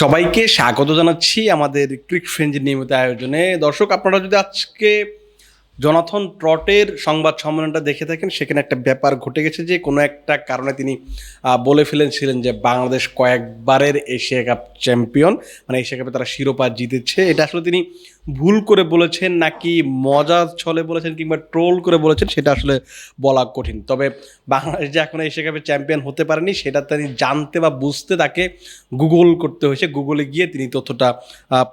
সবাইকে স্বাগত জানাচ্ছি আমাদের ক্রিক ফ্রেঞ্জের নিয়মিত আয়োজনে। দর্শক, আপনারা যদি আজকে জনাথন ট্রটের সংবাদ সম্মেলনটা দেখে থাকেন, সেখানে একটা ব্যাপার ঘটে গেছে যে, কোনো একটা কারণে তিনি বলে ফেলেছিলেন যে, বাংলাদেশ কয়েকবারের এশিয়া কাপ চ্যাম্পিয়ন মানে এশিয়া কাপে তারা শিরোপা জিতেছে। এটা আসলে তিনি ভুল করে বলেছেন নাকি মজার ছলে বলেছেন কিংবা ট্রোল করে বলেছেন, সেটা আসলে বলা কঠিন। তবে বাংলাদেশ যে এখন এশিয়া কাপে চ্যাম্পিয়ন হতে পারেনি, সেটা তিনি জানতে বা বুঝতে তাকে গুগল করতে হয়েছে। গুগলে গিয়ে তিনি তথ্যটা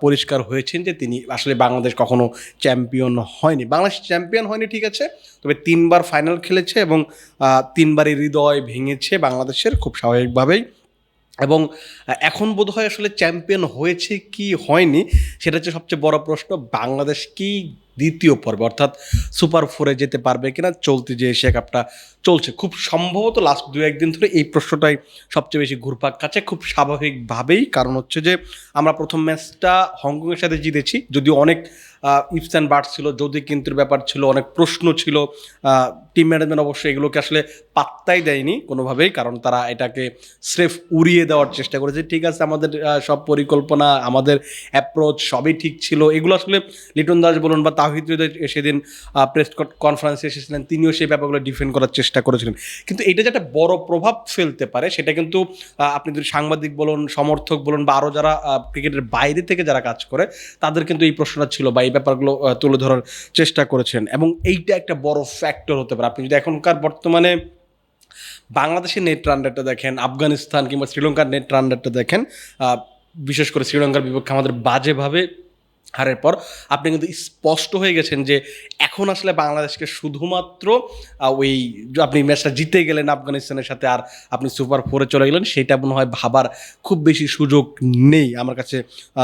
পরিষ্কার হয়েছেন যে তিনি আসলে বাংলাদেশ কখনো চ্যাম্পিয়ন হয়নি। বাংলাদেশ চ্যাম্পিয়ন হয়নি, ঠিক আছে, তবে তিনবার ফাইনাল খেলেছে এবং তিনবারই হৃদয় ভেঙেছে বাংলাদেশের, খুব স্বাভাবিকভাবেই। এবং এখন বোধহয় আসলে চ্যাম্পিয়ন হয়েছে কি হয়নি, সেটা হচ্ছে সবচেয়ে বড় প্রশ্ন, বাংলাদেশ কি দ্বিতীয় পর্বে, অর্থাৎ সুপার ফোরে যেতে পারবে কিনা, চলতি যে এশিয়া কাপটা চলছে, খুব সম্ভবত লাস্ট দু একদিন ধরে এই প্রশ্নটাই সবচেয়ে বেশি ঘুরপাক কাছে খুব স্বাভাবিকভাবেই, কারণ হচ্ছে যে আমরা প্রথম ম্যাচটা হংকংয়ের সাথে জিতেছি, যদিও অনেক ইফস অ্যান্ড বার্ড ছিল, যদি কিন্তুর ব্যাপার ছিল, অনেক প্রশ্ন ছিল। টিম ম্যানেজমেন্ট অবশ্যই এগুলোকে আসলে পাত্তাই দেয়নি কোনোভাবেই, কারণ তারা এটাকে স্রেফ উড়িয়ে দেওয়ার চেষ্টা করেছে। ঠিক আছে, আমাদের সব পরিকল্পনা, আমাদের অ্যাপ্রোচ সবই ঠিক ছিল। এগুলো আসলে লিটন দাস বলুন বা তাহিদ সেদিন প্রেস কনফারেন্সে এসেছিলেন, তিনিও সেই ব্যাপারগুলো ডিফেন্ড করার চেষ্টা করেছিলেন। কিন্তু এটা যে একটা বড় প্রভাব ফেলতে পারে, সেটা কিন্তু আপনি যদি সাংবাদিক বলুন, সমর্থক বলুন বা আরও যারা ক্রিকেটের বাইরে থেকে যারা কাজ করে, তাদের কিন্তু এই প্রশ্নটা ছিল বা এই ব্যাপারগুলো তুলে ধরার চেষ্টা করেছেন। এবং এইটা একটা বড় ফ্যাক্টর হতে পারে। আপনি যদি এখনকার বর্তমানে বাংলাদেশের নেট রান দেখেন, আফগানিস্তান কিংবা শ্রীলঙ্কার নেট রান রেটটা দেখেন বিশেষ করে শ্রীলঙ্কার বিপক্ষে আমাদের বাজেভাবে হারের পর আপনি কিন্তু স্পষ্ট হয়ে গেছেন যে এখন আসলে বাংলাদেশকে শুধুমাত্র ওই আপনি ম্যাচটা জিতে গেলেন আফগানিস্তানের সাথে আর আপনি সুপার ফোরে চলে গেলেন, সেটা মনে হয় ভাবার খুব বেশি সুযোগ নেই আমার কাছে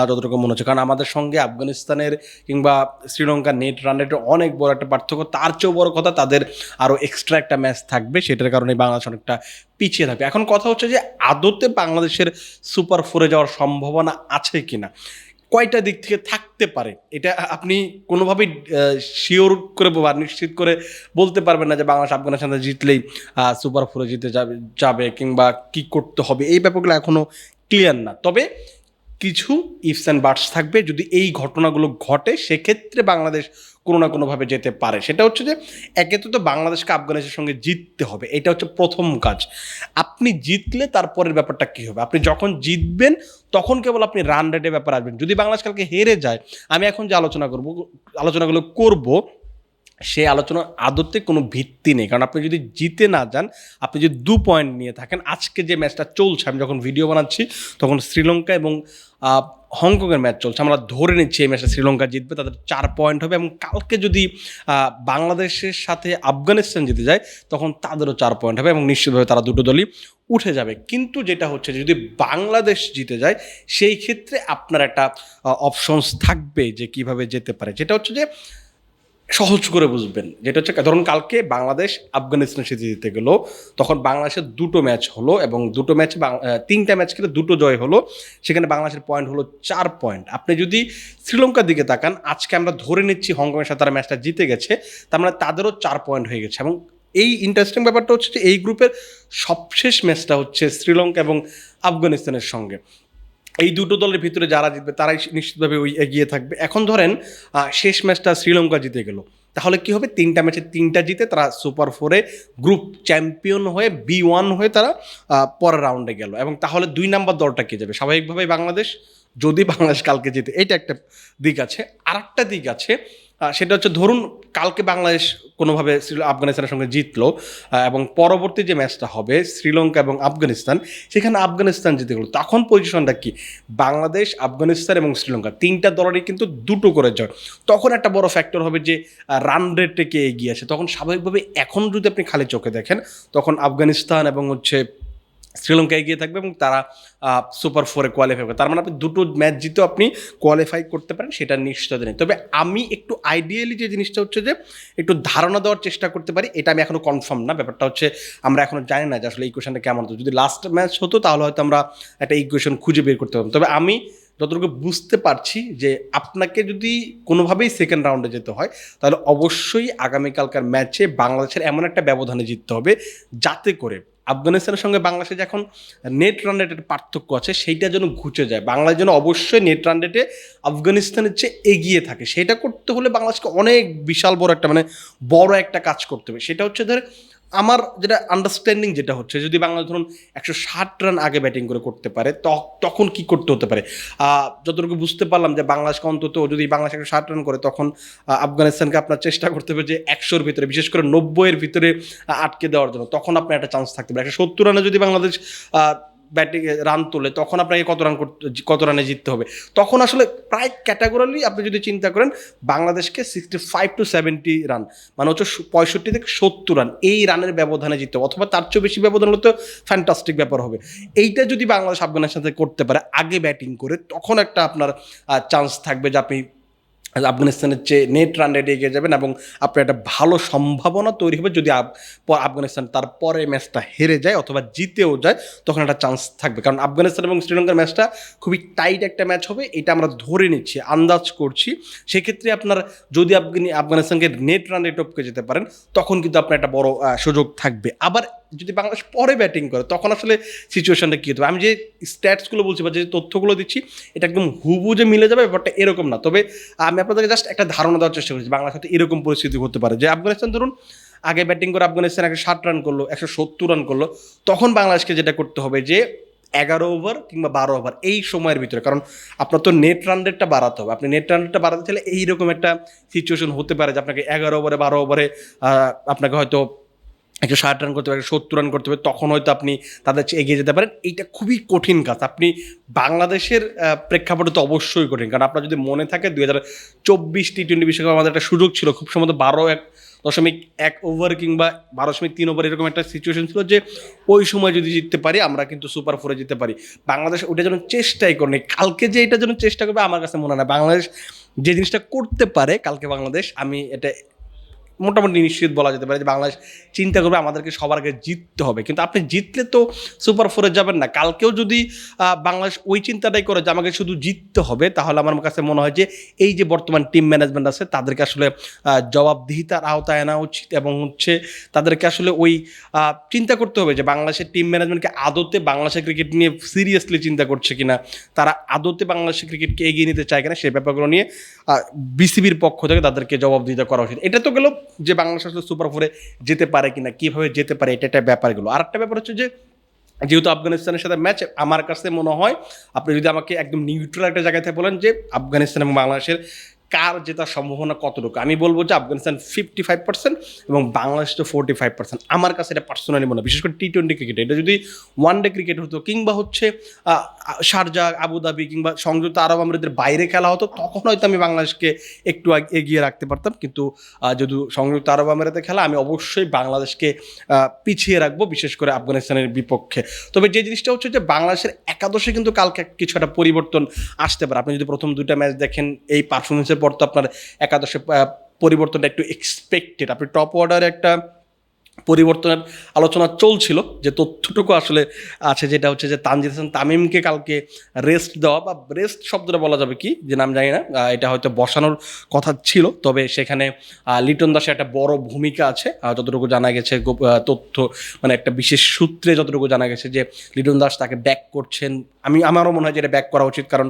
যতটুকু মনে হচ্ছে। কারণ আমাদের সঙ্গে আফগানিস্তানের কিংবা শ্রীলঙ্কার নেট রান রেটের অনেক বড় একটা পার্থক্য, তার চেয়েও বড় কথা তাদের আরও এক্সট্রা একটা ম্যাচ থাকবে, সেটার কারণে বাংলাদেশ অনেকটা পিছিয়ে থাকবে। এখন কথা হচ্ছে যে আদতে বাংলাদেশের সুপার ফোরে যাওয়ার সম্ভাবনা আছে কিনা। কয়টা দিক থেকে থাকতে পারে? এটা আপনি কোনোভাবেই শিওর করে বা নিশ্চিত করে বলতে পারবেন না যে বাংলাদেশ, আফগানিস্তান জিতলেই সুপার ফোরে জিতে যাবে যাবে কিংবা কি করতে হবে। এই ব্যাপারগুলো এখনও ক্লিয়ার না। তবে কিছু ইফস অ্যান্ড বার্ডস থাকবে। যদি এই ঘটনাগুলো ঘটে, সেক্ষেত্রে বাংলাদেশ কোনো না কোনোভাবে যেতে পারে। সেটা হচ্ছে যে একে তো বাংলাদেশকে আফগানিস্তানের সঙ্গে জিততে হবে, এটা হচ্ছে প্রথম কাজ। আপনি জিতলে তারপরের ব্যাপারটা কী হবে? আপনি যখন জিতবেন, তখন কেবল আপনি রান রেটের ব্যাপার আসবেন। যদি বাংলাদেশ কালকে হেরে যায়, আমি এখন যে আলোচনা করব, আলোচনাগুলো করব সেই আলোচনার আদতে কোনো ভিত্তি নেই। কারণ আপনি যদি জিতে না যান, আপনি যদি দু পয়েন্ট নিয়ে থাকেন, আজকে যে ম্যাচটা চলছে, আমি যখন ভিডিও বানাচ্ছি, তখন শ্রীলঙ্কা এবং হংকংয়ের ম্যাচ চলছে। আমরা ধরে নিচ্ছি এই ম্যাচটা শ্রীলঙ্কা জিতবে, তাদের চার পয়েন্ট হবে এবং কালকে যদি বাংলাদেশের সাথে আফগানিস্তান জিতে যায়, তখন তাদেরও চার পয়েন্ট হবে এবং নিশ্চিতভাবে তারা দুটো দলই উঠে যাবে। কিন্তু যেটা হচ্ছে যদি বাংলাদেশ জিতে যায়, সেই ক্ষেত্রে আপনার একটা অপশনস থাকবে যে কীভাবে যেতে পারে। যেটা হচ্ছে যে সহজ করে বুঝবেন। যেটা হচ্ছে, ধরুন কালকে বাংলাদেশ আফগানিস্তানের সাথে জিতে গেলো, তখন বাংলাদেশের দুটো ম্যাচ হলো এবং দুটো ম্যাচ তিনটা ম্যাচ খেলে দুটো জয় হলো, সেখানে বাংলাদেশের পয়েন্ট হলো চার পয়েন্ট। আপনি যদি শ্রীলঙ্কার দিকে তাকান, আজকে আমরা ধরে নিচ্ছি হংকংয়ের সাথে তারা ম্যাচটা জিতে গেছে, তার মানে তাদেরও চার পয়েন্ট হয়ে গেছে এবং এই ইন্টারেস্টিং ব্যাপারটা হচ্ছে যে, এই গ্রুপের সবশেষ ম্যাচটা হচ্ছে শ্রীলঙ্কা এবং আফগানিস্তানের সঙ্গে। এই দুটো দলের ভিতরে যারা জিতবে, তারাই নিশ্চিতভাবে ওই এগিয়ে থাকবে। এখন ধরেন শেষ ম্যাচটা শ্রীলঙ্কা জিতে গেল। তাহলে কি হবে? তিনটা ম্যাচে তিনটা জিতে তারা সুপার ফোরে গ্রুপ চ্যাম্পিয়ন হয়ে বি ওয়ান হয়ে তারা পরের রাউন্ডে গেল। এবং তাহলে দুই নাম্বার দলটা কে যাবে? স্বাভাবিকভাবেই বাংলাদেশ, যদি বাংলাদেশ কালকে জিতে। এটা একটা দিক আছে। আর একটা দিক আছে সেটা হচ্ছে ধরুন কালকে বাংলাদেশ কোনোভাবে আফগানিস্তানের সঙ্গে জিতলো এবং পরবর্তী যে ম্যাচটা হবে শ্রীলঙ্কা এবং আফগানিস্তান, সেখানে আফগানিস্তান জিতে গেলো। তখন পজিশনটা কি? বাংলাদেশ, আফগানিস্তান এবং শ্রীলঙ্কা, তিনটা দলেরই কিন্তু দুটো করে জয়। তখন একটা বড় ফ্যাক্টর হবে যে রান রেটে কে এগিয়ে আছে তখন স্বাভাবিকভাবে এখন যদি আপনি খালি চোখে দেখেন, তখন আফগানিস্তান এবং হচ্ছে শ্রীলঙ্কা গিয়ে থাকবে এবং তারা সুপার ফোরে কোয়ালিফাই করবে। তার মানে আপনি দুটো ম্যাচ জিতেও আপনি কোয়ালিফাই করতে পারেন, সেটা নিশ্চিত নেই। তবে আমি একটু আইডিয়ালি যে জিনিসটা হচ্ছে যে, একটু ধারণা দেওয়ার চেষ্টা করতে পারি, এটা আমি এখনও কনফার্ম না। ব্যাপারটা হচ্ছে, আমরা এখনও জানি না যে আসলে এই কোয়েশনটা কেমন হতো। যদি লাস্ট ম্যাচ হতো, তাহলে হয়তো আমরা একটা ইকুয়েশন খুঁজে বের করতে পারতাম। তবে আমি যতটুকু বুঝতে পারছি যে, আপনাকে যদি কোনোভাবেই সেকেন্ড রাউন্ডে যেতে হয়, তাহলে অবশ্যই আগামীকালকার ম্যাচে বাংলাদেশের এমন একটা ব্যবধানে জিততে হবে, যাতে করে আফগানিস্তানের সঙ্গে বাংলাদেশের এখন নেট রান রেটের পার্থক্য আছে, সেইটা যেন ঘুচে যায়। বাংলাদেশ যেন অবশ্যই নেট রান রেটে আফগানিস্তানের চেয়ে এগিয়ে থাকে। সেটা করতে হলে বাংলাদেশকে অনেক বিশাল বড় একটা মানে বড় একটা কাজ করতে হবে। সেটা হচ্ছে ধর আমার যেটা আন্ডারস্ট্যান্ডিং যেটা হচ্ছে যদি বাংলাদেশ ধরুন একশো ষাট রান আগে ব্যাটিং করে করতে পারে তখন কি করতে হতে পারে? যতটুকু বুঝতে পারলাম যে বাংলাদেশকে অন্তত যদি বাংলাদেশ একশো ষাট রান করে, তখন আফগানিস্তানকে আপনার চেষ্টা করতে হবে যে একশোর ভিতরে, বিশেষ করে নব্বইয়ের ভিতরে আটকে দেওয়ার জন্য। তখন আপনার একটা চান্স থাকতে পারে। একশো সত্তর রানে যদি বাংলাদেশ ব্যাটিং রান তোলে, তখন আপনাকে কত রান কত রানে জিততে হবে। তখন আসলে প্রায় ক্যাটাগোরালি আপনি যদি চিন্তা করেন, বাংলাদেশকে sixty five to seventy run মানে হচ্ছে পঁয়ষট্টি থেকে সত্তর রান এই রানের ব্যবধানে জিততে হবে, অথবা তার চেয়ে বেশি ব্যবধান হলে তো ফ্যান্টাস্টিক ব্যাপার হবে। এইটা যদি বাংলাদেশ আফগানিস্তান সাথে করতে পারে, আগে ব্যাটিং করে, তখন একটা আপনার চান্স থাকবে যে আপনি আফগানিস্তানের চেয়ে নেট রান রেটে এগিয়ে যাবেন এবং আপনার একটা ভালো সম্ভাবনা তৈরি হবে। যদি আফগানিস্তান তারপরে ম্যাচটা হেরে যায় অথবা জিতেও যায়, তখন একটা চান্স থাকবে। কারণ আফগানিস্তান এবং শ্রীলঙ্কার ম্যাচটা খুবই টাইট একটা ম্যাচ হবে, এটা আমরা ধরে নিচ্ছি, আন্দাজ করছি। সেক্ষেত্রে আপনার যদি আফগানি আফগানিস্তানকে নেট রান রেট টপকে যেতে পারেন, তখন কিন্তু আপনার একটা বড় সুযোগ থাকবে। আবার যদি বাংলাদেশ পরে ব্যাটিং করে, তখন আসলে সিচুয়েশনটা কী হতে? আমি যে স্ট্যাটসগুলো বলছি বা যে তথ্যগুলো দিচ্ছি, এটা একদম হুবু যে মিলে যাবে, ব্যাপারটা এরকম না। তবে আমি আপনাদেরকে জাস্ট একটা ধারণা দেওয়ার চেষ্টা করছি বাংলাদেশ হয়তো এরকম পরিস্থিতি হতে পারে। যে আফগানিস্তান ধরুন, আগে ব্যাটিং করে আফগানিস্তান একশো ষাট রান করল, একশো সত্তর রান করল, তখন বাংলাদেশকে যেটা করতে হবে যে এগারো ওভার কিংবা বারো ওভার এই সময়ের ভিতরে। কারণ আপনার তো নেট রান রেটটা বাড়াতে হবে। আপনি নেট রান রেটটা বাড়াতে চাইলে এইরকম একটা সিচুয়েশন হতে পারে যে আপনাকে এগারো ওভারে বারো ওভারে আপনাকে হয়তো একশো ষাট রান করতে একশো সত্তর রান করতে হবে তখন হয়তো আপনি তাদের এগিয়ে যেতে পারেন। এইটা খুবই কঠিন কাজ। আপনি বাংলাদেশের প্রেক্ষাপটে তো অবশ্যই কঠিন। কারণ আপনার যদি মনে থাকে দুই হাজার চব্বিশ টি টোয়েন্টি বিশ্বকাপ আমাদের একটা সুযোগ ছিল, খুব সম্ভবত বারো এক দশমিক এক ওভার কিংবা বারো দশমিক তিন ওভার এরকম একটা সিচুয়েশন ছিল যে, ওই সময় যদি জিততে পারি, আমরা কিন্তু সুপার ফোরে জিততে পারি। বাংলাদেশ ওটা যেন চেষ্টাই করেনি। কালকে যে এটা যেন চেষ্টা করবে, আমার কাছে মনে হয় বাংলাদেশ যে জিনিসটা করতে পারে কালকে বাংলাদেশ, আমি এটা মোটামুটি নিশ্চিত বলা যেতে পারে যে বাংলাদেশ চিন্তা করবে আমাদেরকে সবার আগে জিততে হবে। কিন্তু আপনি জিতলে তো সুপার ফোরে যাবেন না। কালকেও যদি বাংলাদেশ ওই চিন্তাটাই করে যে আমাকে শুধু জিততে হবে, তাহলে আমার কাছে মনে হয় যে এই যে বর্তমান টিম ম্যানেজমেন্ট আছে, তাদেরকে আসলে জবাবদিহিতার আওতায় আনা উচিত এবং হচ্ছে তাদেরকে আসলে ওই চিন্তা করতে হবে যে বাংলাদেশের টিম ম্যানেজমেন্টকে আদতে বাংলাদেশের ক্রিকেট নিয়ে সিরিয়াসলি চিন্তা করছে কিনা, তারা আদতে বাংলাদেশের ক্রিকেটকে এগিয়ে নিতে চায় কিনা সেই ব্যাপারগুলো নিয়ে বিসিবির পক্ষ থেকে তাদেরকে জবাবদিহিতা করা উচিত। এটা তো গেল যে বাংলাদেশ আসলে সুপার ফোরে যেতে পারে কিনা, কীভাবে যেতে পারে, এটা একটা ব্যাপারগুলো। আর একটা ব্যাপার হচ্ছে যে, যেহেতু আফগানিস্তানের সাথে ম্যাচ আমার কাছে মনে হয়, আপনি যদি আমাকে একদম নিউট্রাল একটা জায়গাতে বলেন যে, আফগানিস্তান এবং বাংলাদেশের কার জেতার সম্ভাবনা কতটুকু? আমি বলব যে আফগানিস্তান ফিফটি ফাইভ পার্সেন্ট এবং বাংলাদেশ তো ফোর্টি ফাইভ পার্সেন্ট আমার কাছে এটা পার্সোনালি মনে হয়, বিশেষ করে টি টোয়েন্টি ক্রিকেট এটা যদি ওয়ান ডে ক্রিকেট হতো কিংবা হচ্ছে শারজা, আবুধাবি কিংবা সংযুক্ত আরব আমিরাতের বাইরে খেলা হতো, তখন হয়তো আমি বাংলাদেশকে একটু এগিয়ে রাখতে পারতাম। কিন্তু যদি সংযুক্ত আরব আমিরাতে খেলা, আমি অবশ্যই বাংলাদেশকে পিছিয়ে রাখব, বিশেষ করে আফগানিস্তানের বিপক্ষে। তবে যে জিনিসটা হচ্ছে যে বাংলাদেশের একাদশে কিন্তু কালকে কিছু একটা পরিবর্তন আসতে পারে। আপনি যদি প্রথম দুইটা ম্যাচ দেখেন, এই পারফরমেন্সের পর তো আপনার একাদশে পরিবর্তনটা একটু এক্সপেক্টেড আপনি টপ অর্ডারে একটা পরিবর্তনের আলোচনা চলছিল যে তথ্যটুকু আসলে আছে, যেটা হচ্ছে যে তানজিদ হাসান তামিমকে কালকে রেস্ট দেওয়া বা রেস্ট শব্দটা বলা যাবে কি, যে নাম জানি না এটা হয়তো বসানোর কথা ছিল, তবে সেখানে লিটন দাসের একটা বড় ভূমিকা আছে যতটুকু জানা গেছে তথ্য মানে একটা বিশেষ সূত্রে যতটুকু জানা গেছে যে লিটন দাস তাকে ব্যাক করছেন। আমি, আমারও মনে হয় যে এটা ব্যাক করা উচিত, কারণ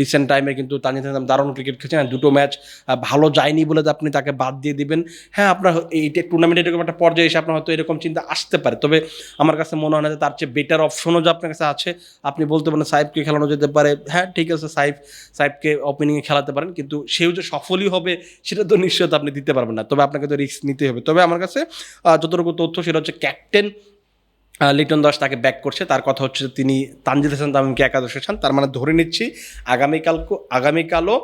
রিসেন্ট টাইমে কিন্তু তানজিদ হাসান দারুণ ক্রিকেট খেলছেন দুটো ম্যাচ ভালো যায়নি বলে আপনি তাকে বাদ দিয়ে দিবেন। হ্যাঁ আপনার এইটা টুর্নামেন্ট এরকম একটা পর্যায়ে এসে আপনার হয়তো এরকম চিন্তা আসতে পারে। তবে আমার কাছে মনে হয় না যে তার চেয়ে বেটার অপশনও যে আপনার কাছে আছে, আপনি বলতে পারেন সাহেবকে খেলানো যেতে পারে। হ্যাঁ ঠিক আছে সাহেব সাহেবকে ওপেনিংয়ে খেলাতে পারেন, কিন্তু সেও যে সফলই হবে, সেটা তো নিশ্চয়তা আপনি দিতে পারবেন না। তবে আপনাকে তো রিস্ক নিতে হবে। তবে আমার কাছে যতটুকু তথ্য সেটা হচ্ছে ক্যাপ্টেন লিটন দাস তাকে ব্যাক করছে। তার কথা হচ্ছে তিনি তানজিদ হাসান তামিমকে একাদশ চান। তার মানে ধরে নিচ্ছি, আগামীকাল আগামীকালও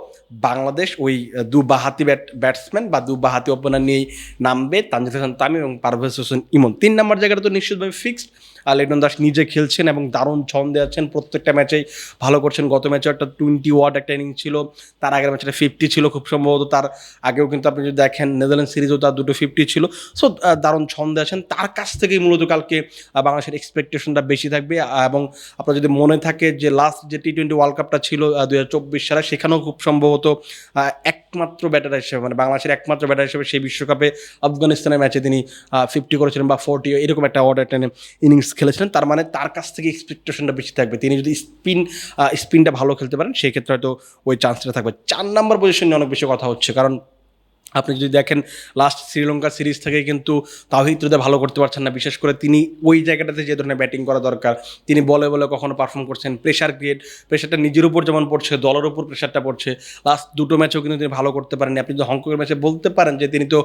বাংলাদেশ ওই দু বাহাতি ব্যাট ব্যাটসম্যান বা দু বাহাতি ওপেনার নিয়েই নামবে তানজিদ হাসান তামিম এবং পারভেজ হোসেন ইমন। তিন নম্বর জায়গাটা তো নিশ্চিতভাবে ফিক্সড লিটন দাস নিজে খেলছেন এবং দারুণ ছন্দে আছেন। প্রত্যেকটা ম্যাচেই ভালো করছেন। গত ম্যাচে একটা টোয়েন্টি ওয়ার্ড একটা ইনিং ছিল। তার আগের ম্যাচে ফিফটি ছিল খুব সম্ভবত। তার আগেও কিন্তু আপনি যদি দেখেন নেদারল্যান্ড সিরিজও তার দুটো ফিফটি ছিল। সো দারুণ ছন্দে আছেন। তার কাছ থেকেই মূলত কালকে বাংলাদেশের এক্সপেকটেশনটা বেশি থাকবে। এবং আপনার যদি মনে থাকে যে লাস্ট যে টি টোয়েন্টি ওয়ার্ল্ড কাপটা ছিল দু হাজার চব্বিশ সালে, সেখানেও খুব সম্ভবত একমাত্র ব্যাটার হিসেবে মানে বাংলাদেশের একমাত্র ব্যাটার হিসেবে সেই বিশ্বকাপে আফগানিস্তানের ম্যাচে তিনি ফিফটি করেছিলেন বা ফোরটি এরকম একটা অর্ডার টেনে ইনিংস খেলেছিলেন, তার মানে তার কাছ থেকে এক্সপেকটেশনটা বেশি থাকবে। তিনি যদি স্পিন স্পিনটা ভালো খেলতে পারেন, সেক্ষেত্রে হয়তো ওই চান্সটা থাকবে। চার নাম্বার পজিশন নিয়ে অনেক বেশি কথা হচ্ছে, কারণ আপনি যদি দেখেন লাস্ট শ্রীলঙ্কা সিরিজ থেকে কিন্তু তাহিদ হৃদয় ভালো করতে পারছেন না। বিশেষ করে তিনি ওই জায়গাটাতে যে ধরনের ব্যাটিং করা দরকার তিনি বলে বলে কখনো পারফর্ম করছেন। প্রেশার ক্রিয়েট প্রেশারটা নিজের উপর যেমন পড়ছে দলের উপর প্রেশারটা পড়ছে। লাস্ট দুটো ম্যাচেও কিন্তু তিনি ভালো করতে পারেননি। আপনি যদি হংকংয়ের ম্যাচে বলতে পারেন যে তিনি তো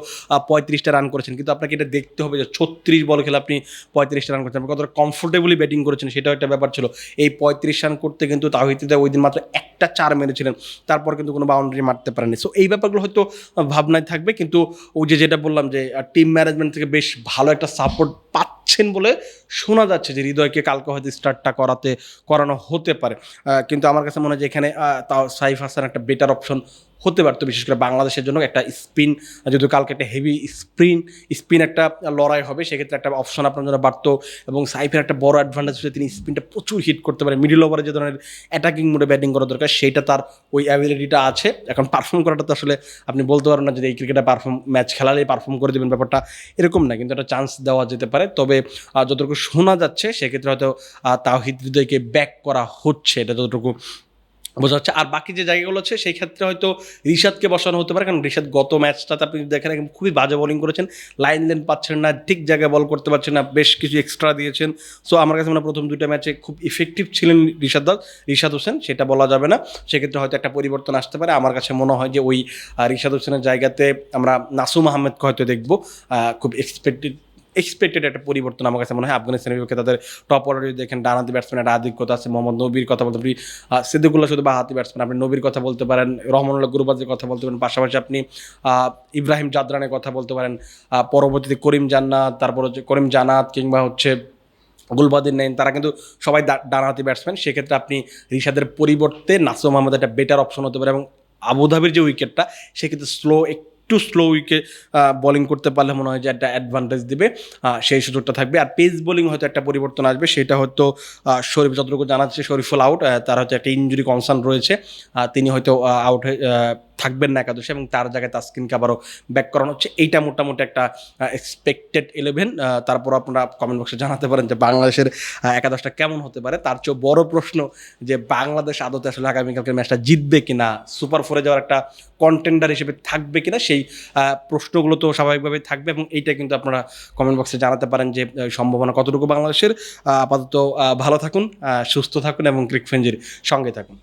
পঁয়ত্রিশটা রান করেছেন কিন্তু আপনাকে এটা দেখতে হবে যে ছত্রিশ বল খেলে আপনি পঁয়ত্রিশটা রান করছেন। কতটা কমফোর্টেবলি ব্যাটিং করেছেন সেটাও একটা ব্যাপার ছিল। এই পঁয়ত্রিশ রান করতে কিন্তু তাহিদ হৃদয় ওই দিন মাত্র একটা চার মেরেছিলেন। তারপর কিন্তু কোনো বাউন্ডারি মারতে পারেনি সো এই ব্যাপারগুলো হয়তো আহ, ভাবনায় থাকবে কিন্তু ওই যে যেটা বললাম যে টিম ম্যানেজমেন্ট থেকে বেশ ভালো একটা সাপোর্ট পাচ্ছেন বলে শোনা যাচ্ছে যে হৃদয়কে কালকে হয়তো স্টার্টটা করাতে, করানো হতে পারে। কিন্তু আমার কাছে মনে হয় যে এখানে তাও সাইফ হাসান একটা বেটার অপশন হতে পারতো, বিশেষ করে বাংলাদেশের জন্য একটা স্পিন যদি কালকে একটা হেভি স্পিন স্পিন একটা লড়াই হবে, সেক্ষেত্রে একটা অপশন আপনার জন্য বাড়তো এবং সাইফের একটা বড় অ্যাডভান্টেজ হচ্ছে তিনি স্পিনটা প্রচুর হিট করতে পারে। মিডিল ওভারে যে ধরনের অ্যাটাকিং মোডে ব্যাটিং করা দরকার সেইটা তার ওই অ্যাবিলিটিটা আছে। এখন পারফর্ম করাটা তো আসলে আপনি বলতে পারেন না যে এই ক্রিকেটে পারফর্ম ম্যাচ খেলালেই পারফর্ম করে দেবেন ব্যাপারটা, এরকম না, কিন্তু একটা চান্স দেওয়া যেতে পারে। তবে যতটুকু শোনা যাচ্ছে, সেক্ষেত্রে হয়তো তাওহিদ হৃদয়কে ব্যাক করা হচ্ছে, এটা যতটুকু বোঝা যাচ্ছে। আর বাকি যে জায়গাগুলো আছে, সেই ক্ষেত্রে হয়তো রিশাদকে বসানো হতে পারে, কারণ রিশাদ গত ম্যাচটাতে আপনি দেখেন খুবই বাজে বোলিং করেছেন। লাইন লেন পাচ্ছেন না, ঠিক জায়গায় বল করতে পারছেন না, বেশ কিছু এক্সট্রা দিয়েছেন। সো আমার কাছে মনে প্রথম দুইটা ম্যাচে খুব ইফেক্টিভ ছিলেন রিশাদ দাস, রিশাদ হোসেন, সেটা বলা যাবে না। সেক্ষেত্রে হয়তো একটা পরিবর্তন আসতে পারে। আমার কাছে মনে হয় যে ওই রিশাদ হোসেনের জায়গাতে আমরা নাসুম আহমেদকে হয়তো দেখব খুব এক্সপেক্টেড এক্সপেক্টেড একটা পরিবর্তন আমার কাছে মনে হয়। আফগানিস্তানের বিপক্ষে তাদের টপ অর্ডার যদি দেখেন ডানাতি ব্যাটসম্যান একটা আধিক্যতা আছে মোহাম্মদ নবীর কথা বলতে আহ, সিদ্দিকুল্লাহ শুধু বা হাতি ব্যাটসম্যান আপনি নবীর কথা বলতে পারেন রহমানুল্লাহ গুরুবাজের কথা বলতে পারেন পাশাপাশি আপনি ইব্রাহিম জাদরানের কথা বলতে পারেন পরবর্তীতে করিম জান্নাত তারপর হচ্ছে করিম জানাত কিংবা হচ্ছে গুলবাদিন নাইন তারা কিন্তু সবাই ডানহাতি ব্যাটসম্যান সেক্ষেত্রে আপনি রিশাদের পরিবর্তে নাসুম আহমেদ একটা বেটার অপশন হতে পারে এবং আবুধাবির যে উইকেটটা সেক্ষেত্রে স্লো একটু স্লো উইকে বলিং করতে পারলে মনে হয় যে একটা অ্যাডভান্টেজ দিবে। সেই সুযোগটা থাকবে। আর পেস বোলিং হয়তো একটা পরিবর্তন আসবে। সেটা হয়তো শরীফ যতটুকু জানাচ্ছে, শরীফুল আউট তার হয়তো একটা ইঞ্জুরি কনসার্ন রয়েছে। তিনি হয়তো আউট হয়ে থাকবেন না একাদশে এবং তার জায়গায় তাস্কিনকে আবারও ব্যাক করানো হচ্ছে। এইটা মোটামুটি একটা এক্সপেক্টেড ইলেভেন তারপর আপনারা কমেন্ট বক্সে জানাতে পারেন যে বাংলাদেশের একাদশটা কেমন হতে পারে। তার চেয়েও বড় প্রশ্ন যে বাংলাদেশ আদতে আসলে আগামীকালকে ম্যাচটা জিতবে কিনা সুপার ফোরে যাওয়ার একটা কন্টেন্ডার হিসেবে থাকবে কিনা, সেই প্রশ্নগুলো তো স্বাভাবিকভাবেই থাকবে এবং এইটা কিন্তু আপনারা কমেন্ট বক্সে জানাতে পারেন যে সম্ভাবনা কতটুকু বাংলাদেশের। আপাতত ভালো থাকুন সুস্থ থাকুন এবং ক্রিক ফেঞ্জির সঙ্গে থাকুন।